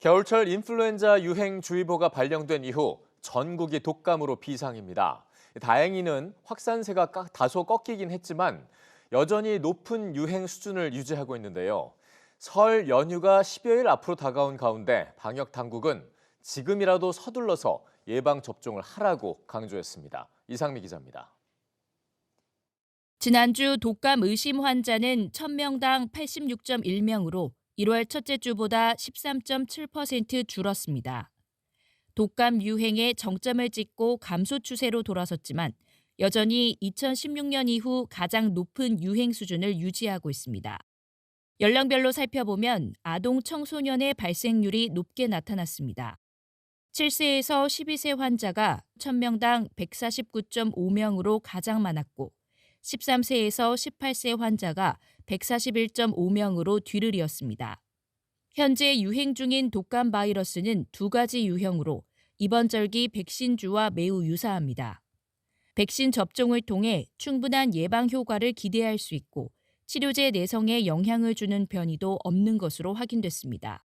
겨울철 인플루엔자 유행 주의보가 발령된 이후 전국이 독감으로 비상입니다. 다행히는 확산세가 까- 다소 꺾이긴 했지만 여전히 높은 유행 수준을 유지하고 있는데요. 설 연휴가 10여일 앞으로 다가온 가운데 방역 당국은 지금이라도 서둘러서 예방 접종을 하라고 강조했습니다. 이상미 기자입니다. 지난주 독감 의심 환자는 1000명당 86.1명으로 1월 첫째 주보다 13.7% 줄었습니다. 독감 유행의 정점을 찍고 감소 추세로 돌아섰지만 여전히 2016년 이후 가장 높은 유행 수준을 유지하고 있습니다. 연령별로 살펴보면 아동 청소년의 발생률이 높게 나타났습니다. 7세에서 12세 환자가 1000명당 149.5명으로 가장 많았고 13세에서 18세 환자가 141.5명으로 뒤를 이었습니다. 현재 유행 중인 독감 바이러스는 두 가지 유형으로 이번 절기 백신주와 매우 유사합니다. 백신 접종을 통해 충분한 예방 효과를 기대할 수 있고 치료제 내성에 영향을 주는 변이도 없는 것으로 확인됐습니다.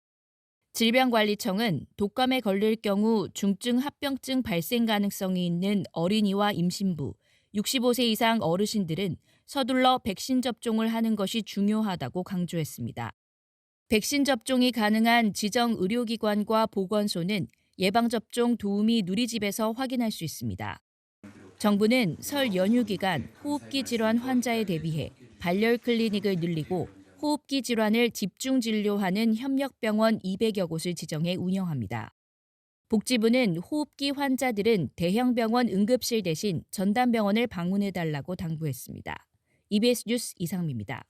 질병관리청은 독감에 걸릴 경우 중증 합병증 발생 가능성이 있는 어린이와 임신부, 65세 이상 어르신들은 서둘러 백신 접종을 하는 것이 중요하다고 강조했습니다. 백신 접종이 가능한 지정 의료기관과 보건소는 예방접종 도우미 누리집에서 확인할 수 있습니다. 정부는 설 연휴 기간 호흡기 질환 환자에 대비해 발열 클리닉을 늘리고 호흡기 질환을 집중 진료하는 협력병원 200여 곳을 지정해 운영합니다. 복지부는 호흡기 환자들은 대형병원 응급실 대신 전담병원을 방문해달라고 당부했습니다. EBS 뉴스 이상미입니다.